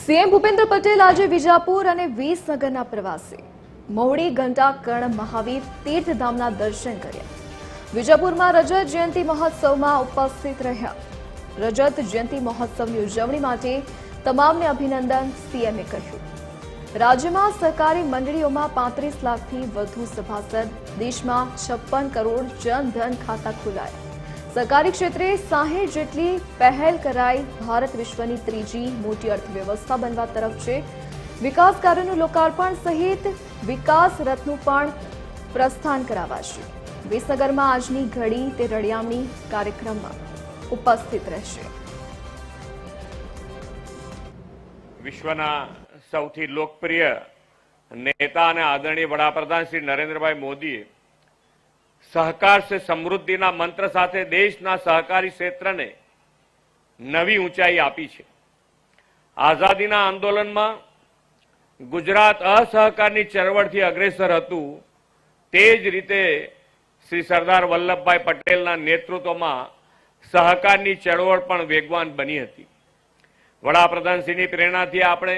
CM Bhupendra Patel આજે વિજાપુર અને વિસનગરના પ્રવાસે. મહુડી ઘંટાકર્ણ મહાવીર તીર્થધામના દર્શન કર્યા. વિજાપુરમાં રજત જયંતિ મહોત્સવમાં ઉપસ્થિત રહ્યા. રજત જયંતિ મહોત્સવની ઉજવણી માટે તમામને અભિનંદન સીએમએ કહ્યું. રાજ્યમાં સહકારી મંડળીઓમાં પાંત્રીસ લાખથી વધુ સભાસદ, દેશમાં છપ્પન કરોડ જનધન ખાતા ખોલાયા. સરકારી ક્ષેત્રે સાહીઠ જેટલી પહેલ કરાઈ. ભારત વિશ્વની ત્રીજી મોટી અર્થવ્યવસ્થા બનવા તરફ છે. વિકાસ કાર્યોનું લોકાર્પણ સહિત વિકાસ રથનું પણ પ્રસ્થાન કરાવાશે. વિસનગરમાં આજની ઘડી તે રળિયામણી કાર્યક્રમમાં ઉપસ્થિત રહેશે. વિશ્વના સૌથી લોકપ્રિય નેતા અને આદરણીય વડાપ્રધાન શ્રી નરેન્દ્રભાઈ મોદીએ સહકાર સે સમૃદ્ધિના મંત્ર સાથે દેશના સહકારી ક્ષેત્રને નવી ઊંચાઈ આપી છે. આઝાદીના આંદોલનમાં ગુજરાત અસહકારની ચળવળથી અગ્રેસર હતું તે જ રીતે શ્રી સરદાર વલ્લભભાઈ પટેલના નેતૃત્વમાં સહકારની ચળવળ પણ વેગવાન બની હતી. વડાપ્રધાનશ્રીની પ્રેરણાથી આપણે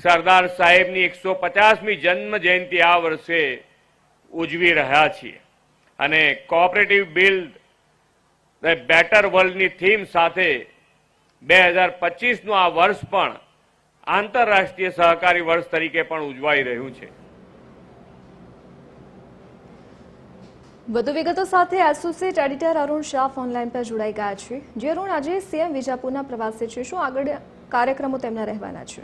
સરદાર સાહેબની એકસો પચાસમી જન્મ જયંતિ આ વર્ષે ઉજવી રહ્યા છીએ. અને કોઓપરેટિવ બિલ્ડ ધ બેટર વર્લ્ડની થીમ સાથે બે હજાર પચીસનું આ વર્ષ પણ આંતરરાષ્ટ્રીય સહકારી વર્ષ તરીકે પણ ઉજવાઈ રહ્યું છે. વધુ વિગતો સાથે associate editor Arun Shah online પર જોડાઈ ગયા છે. જે અરુણ આજે સીએમ વિજાપુરના પ્રવાસે છે. શું આગળ કાર્યક્રમો તેમના રહેવાના છે?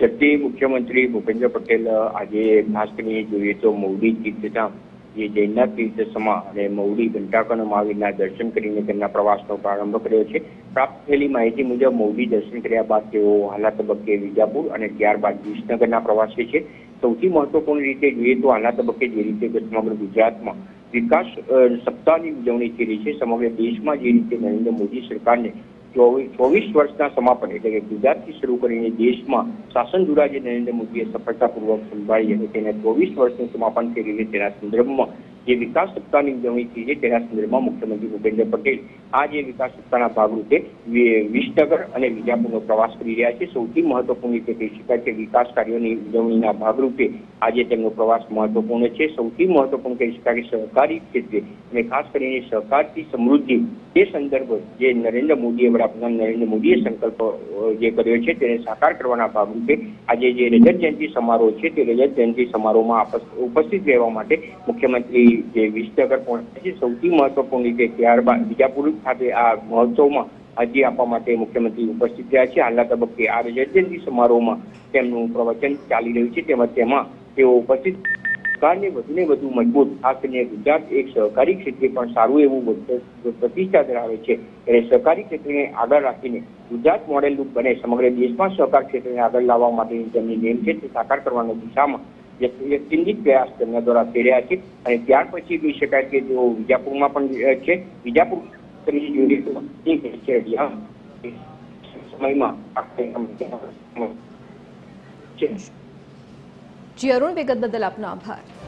જગતી મુખ્યમંત્રી ભૂપેન્દ્ર પટેલ આજે નાસ્તની જોઈએ તો મૌડી તીર્થધામ જે જૈનનાથ તીર્થ સમા અને મૌડી ઘંટાકર્ણ મહાવીરના દર્શન કરીને તેમના પ્રવાસનો પ્રારંભ કર્યો છે. પ્રાપ્ત થયેલી માહિતી મુજબ મૌડી દર્શન કર્યા બાદ તેઓ હાલા તબક્કે વિજાપુર અને ત્યારબાદ વિસનગરના પ્રવાસે છે. સૌથી મહત્વપૂર્ણ રીતે જોઈએ તો હાલા તબક્કે જે રીતે સમગ્ર ગુજરાતમાં વિકાસ સપ્તાહની ઉજવણી થઈ રહી છે. સમગ્ર દેશમાં જે રીતે નરેન્દ્ર મોદી સરકારને ચોવીસ ચોવીસ વર્ષના સમાપન એટલે કે ગુજરાતથી શરૂ કરીને દેશમાં શાસન જોડાજે નરેન્દ્ર મોદીએ સફળતાપૂર્વક સંભાળી અને તેના ચોવીસ વર્ષનું સમાપન કરીને તેના સંદર્ભમાં જે વિકાસ સપ્તાહની ઉજવણી થઈ છે તેના સંદર્ભમાં મુખ્યમંત્રી ભૂપેન્દ્ર પટેલ આ જે વિકાસ સપ્તાહના ભાગરૂપે વિસનગર અને વિજાપુરનો પ્રવાસ કરી રહ્યા છે. સૌથી મહત્વપૂર્ણ રીતે કહી શકાય કે વિકાસ કાર્યોની ઉજવણીના ભાગરૂપે આજે તેમનો પ્રવાસ મહત્વપૂર્ણ છે. સૌથી મહત્વપૂર્ણ કહી શકાય કે સહકારી ક્ષેત્રે અને ખાસ કરીને સહકારથી સમૃદ્ધિ તે સંદર્ભ જે નરેન્દ્ર મોદીએ વડાપ્રધાન નરેન્દ્ર મોદીએ સંકલ્પ જે કર્યો છે તેને સાકાર કરવાના ભાગરૂપે આજે જે રજત જયંતિ સમારોહ છે, તે રજત જયંતિ સમારોહમાં ઉપસ્થિત રહેવા માટે મુખ્યમંત્રી જે વિસનગર પહોંચે છે, સૌથી મહત્વપૂર્ણ રીતે ત્યારબાદ બીજાપુર ખાતે આ મહોત્સવમાં હાજરી આપવા માટે મુખ્યમંત્રી ઉપસ્થિત રહ્યા છે. હાલના તબક્કે આ જયંતિ સમારોહમાં તેમનું પ્રવચન ચાલી રહ્યું છે. તેમજ તેમાં તેઓ ઉપસ્થિત સરકારને વધુને વધુ મજબૂત ખાસ કરીને ગુજરાત એક સહકારી ક્ષેત્રે પણ સારું એવું પ્રતિષ્ઠા ધરાવે છે. ત્યારે સહકારી ક્ષેત્રને આગળ રાખીને ગુજરાત મોડેલરૂપ બને સમગ્ર દેશમાં સહકાર ક્ષેત્રને આગળ લાવવા માટેની તેમની નેમ છે તે સાકાર કરવાની દિશામાં વ્યક્તિ- વ્યક્તિગત પ્રયાસ તેમના દ્વારા થઈ છે. અને ત્યાર પછી કહી શકાય કે જો વિજાપુરમાં પણ છે. વિજાપુર સમયમાં જી, અરુણ વિગત બદલ આપનો આભાર.